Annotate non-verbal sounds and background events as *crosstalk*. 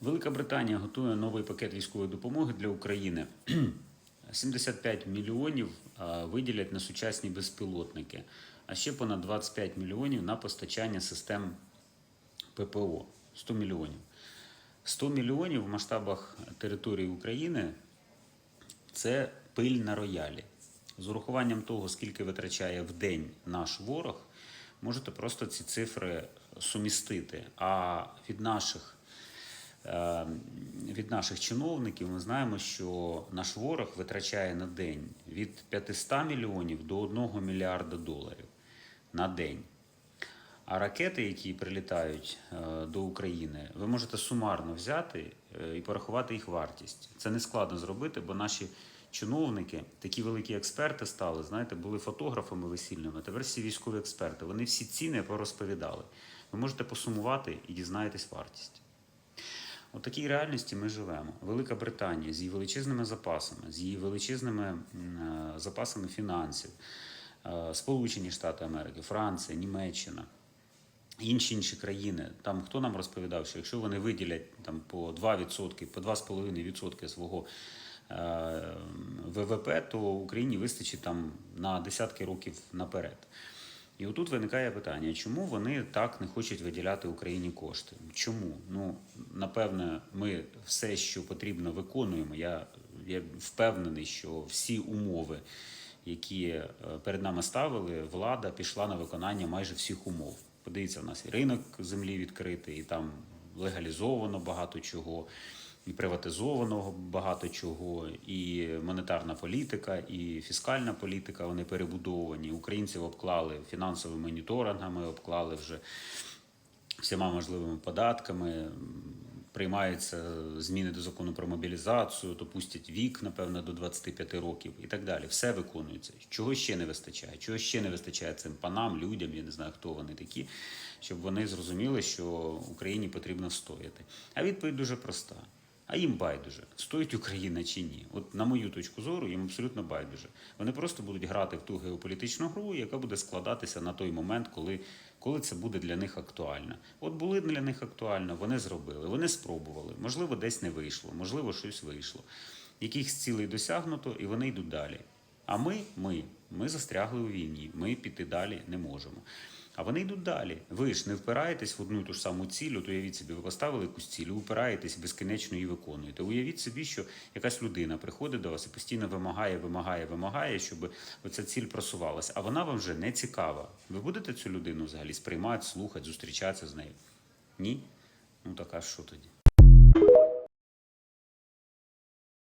Велика Британія готує новий пакет військової допомоги для України. *clears throat* 75 мільйонів виділять на сучасні безпілотники, а ще понад 25 мільйонів на постачання систем ППО. 100 мільйонів. 100 мільйонів в масштабах території України це пиль на роялі. З урахуванням того, скільки витрачає в день наш ворог, можете просто ці цифри сумістити. А від наших, від наших чиновників ми знаємо, що наш ворог витрачає на день від 500 мільйонів до 1 мільярда доларів на день. А ракети, які прилітають е, до України, ви можете сумарно взяти е, і порахувати їх вартість. Це не складно зробити, бо наші чиновники, такі великі експерти стали, знаєте, були фотографами весільними, тепер всі військові експерти. Вони всі ціни порозповідали. Ви можете посумувати і дізнаєтесь вартість. У такій реальності ми живемо. Велика Британія з її величезними запасами, з її величезними е, запасами фінансів, е, Сполучені Штати Америки, Франція, Німеччина. Інші інші країни, там хто нам розповідав, що якщо вони виділять там по 2%, по 2,5% свого е, ВВП, то Україні вистачить там на десятки років наперед. І отут виникає питання, чому вони так не хочуть виділяти Україні кошти? Чому? Ну, напевне, ми все, що потрібно, виконуємо. Я, я впевнений, що всі умови, які е, перед нами ставили, влада пішла на виконання майже всіх умов. Подивіться, у нас і ринок землі відкритий, і там легалізовано багато чого, і приватизовано багато чого, і монетарна політика, і фіскальна політика вони перебудовані. Українців обклали фінансовими моніторингами, обклали вже всіма можливими податками. Приймаються зміни до закону про мобілізацію, то пустять вік, напевно, до 25 років і так далі. Все виконується. Чого ще не вистачає? Чого ще не вистачає цим панам, людям, я не знаю, хто вони такі, щоб вони зрозуміли, що Україні потрібно стояти. А відповідь дуже проста. А їм байдуже, стоїть Україна чи ні. От на мою точку зору, їм абсолютно байдуже. Вони просто будуть грати в ту геополітичну гру, яка буде складатися на той момент, коли, коли це буде для них актуально. От були для них актуально, вони зробили, вони спробували. Можливо, десь не вийшло, можливо, щось вийшло. Якихось цілей досягнуто, і вони йдуть далі. А ми, ми, ми застрягли у війні, ми піти далі не можемо. А вони йдуть далі. Ви ж не впираєтесь в одну ту ж саму ціль, от уявіть собі, ви поставили якусь ціль, упираєтесь безкінечно її виконуєте. Уявіть собі, що якась людина приходить до вас і постійно вимагає, вимагає, вимагає, щоб оця ціль просувалася. А вона вам вже не цікава. Ви будете цю людину взагалі сприймати, слухати, зустрічатися з нею? Ні? Ну так а що тоді?